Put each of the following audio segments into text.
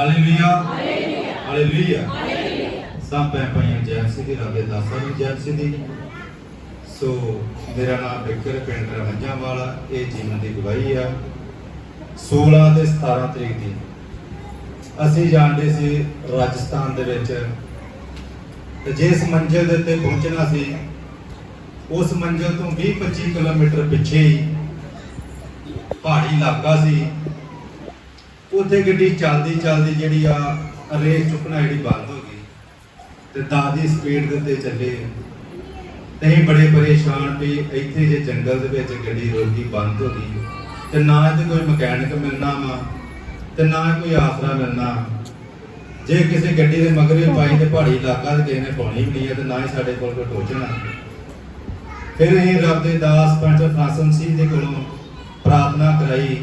Hallelujah hallelujah ਸਭ ਭੈਣ ਭਾਈਆਂ ਜੈ ਰੱਬ ਦੇ ਦਾਸਾਂ ਨੂੰ ਜੈ ਦੀ ਸੋ ਮੇਰਾ ਨਾਮ ਬਿਕਰ ਪਿੰਡ ਰਮੰਜਾਂ ਵਾਲਾ ਇਹ ਜੀਵਨ ਦੀ ਗਵਾਹੀ ਆ। 16 ਤੇ 17 ਤਰੀਕ ਦੀ। ਅਸੀਂ ਜਾਣਦੇ ਸੀ ਰਾਜਸਥਾਨ ਦੇ ਵਿੱਚ ਤੇ ਜਿਸ ਮੰਜ਼ਿਲ ਦੇ ਉੱਤੇ ਪਹੁੰਚਣਾ ਸੀ ਉਸ ਮੰਜ਼ਿਲ ਤੋਂ 20-25 ਕਿਲੋਮੀਟਰ ਪਿੱਛੇ ਹੀ ਪਹਾੜੀ ਇਲਾਕਾ ਸੀ। ਉੱਥੇ ਗੱਡੀ ਚੱਲਦੀ ਚੱਲਦੀ ਜਿਹੜੀ ਆ ਰੇਸ ਚੁੱਕਣਾ ਜਿਹੜੀ ਬੰਦ ਹੋ ਗਈ ਤੇ ਦਸ ਸਪੀਡ ਦੇ ਉੱਤੇ ਚੱਲੇ। ਤੇ ਬੜੇ ਪਰੇਸ਼ਾਨ ਵੀ ਇੱਥੇ ਜੇ ਜੰਗਲ ਦੇ ਵਿੱਚ ਗੱਡੀ ਰੋਕੀ ਬੰਦ ਹੋ ਗਈ। ਤੇ ਨਾ ਤੇ ਕੋਈ ਮਕੈਨਿਕ ਮਿਲਣਾ ਵਾ ਤੇ ਨਾ ਕੋਈ ਆਸਰਾ ਮਿਲਣਾ। ਜੇ ਕਿਸੇ ਗੱਡੀ ਦੇ ਮਗਰ ਪਾਈ ਤੇ ਪਹਾੜੀ ਇਲਾਕਾ ਤੇ ਕਿਸੇ ਨੇ ਪਾਉਣੀ ਵੀ ਨਹੀਂ ਹੈ ਤੇ ਨਾ ਹੀ ਸਾਡੇ ਕੋਲ ਕੋਈ ਟੋਚਣਾ ਫਿਰ ਇਹ ਰੱਬ ਦੇ ਦਾਸ ਪੰਚ ਫਾਸਨ ਸਿੰਘ ਦੇ ਕੋਲੋਂ ਪ੍ਰਾਰਥਨਾ ਕਰਾਈ।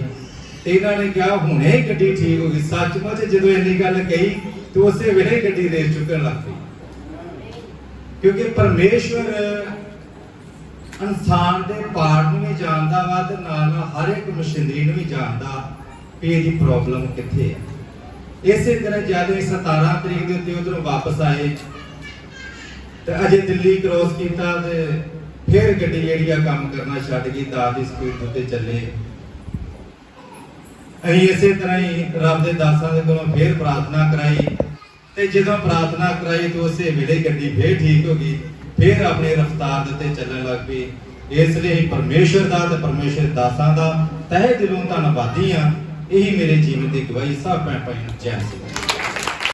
ਤੇ ਇਹਨਾਂ ਨੇ ਕਿਹਾ, ਹੁਣੇ ਹੀ ਗੱਡੀ ਠੀਕ ਹੋ ਗਈ। ਸੱਚਮੁੱਚ ਜਦੋਂ ਇੰਨੀ ਗੱਲ ਕਹੀ, ਤੇ ਉਸੇ ਵੇਲੇ ਗੱਡੀ ਰੇਸ ਚੁੱਕਣ ਲੱਗ ਪਈ। ਕਿਉਂਕਿ ਪਰਮੇਸ਼ਵਰ ਇਨਸਾਨ ਦੇ ਪਾਰਟ ਨੂੰ ਵੀ ਜਾਣਦਾ ਵਾ ਤੇ ਨਾਲ ਨਾਲ ਹਰ ਇੱਕ ਮਸ਼ੀਨਰੀ ਨੂੰ ਵੀ ਜਾਣਦਾ ਕਿ ਇਹਦੀ ਪ੍ਰੋਬਲਮ ਕਿੱਥੇ ਹੈ ਇਸੇ ਤਰ੍ਹਾਂ ਜਦ ਇਹ 17 ਤਰੀਕ ਦੇ ਉੱਤੇ ਉਧਰੋਂ ਵਾਪਸ ਆਏ, ਤੇ ਅਜੇ ਦਿੱਲੀ ਕ੍ਰੋਸ ਕੀਤਾ ਤੇ ਫਿਰ ਗੱਡੀ ਜਿਹੜੀ ਆ ਕੰਮ ਕਰਨਾ ਛੱਡ ਗਈ ਦਾ ਦੀ ਸਪੀਡ ਉੱਤੇ ਚੱਲੇ। ਅਸੀਂ ਇਸੇ ਤਰ੍ਹਾਂ ਹੀ ਰੱਬ ਦੇ ਦਾਸਾਂ ਦੇ ਕੋਲੋਂ ਫਿਰ ਪ੍ਰਾਰਥਨਾ ਕਰਾਈ ਤੇ ਜਦੋਂ ਪ੍ਰਾਰਥਨਾ ਕਰਾਈ ਤੇ ਉਸੇ ਵੇਲੇ ਗੱਡੀ ਫੇਰ ਠੀਕ ਹੋ ਗਈ, ਫੇਰ ਆਪਣੀ ਰਫ਼ਤਾਰ ਦੇ ਉੱਤੇ ਚੱਲਣ ਲੱਗ ਪਈ। ਇਸ ਲਈ ਅਸੀਂ ਪਰਮੇਸ਼ਰ ਦਾ ਤੇ ਪਰਮੇਸ਼ਰ ਦਾਸਾਂ ਦਾ ਤਹਿ ਦਿਲੋਂ ਧੰਨਵਾਦੀ ਆ ਇਹੀ ਮੇਰੇ ਜੀਵਨ ਦੀ ਗਵਾਹੀ ਸਭ ਭੈਣ ਭਾਈ ਨੂੰ ਜੈ ਸਿੱਖ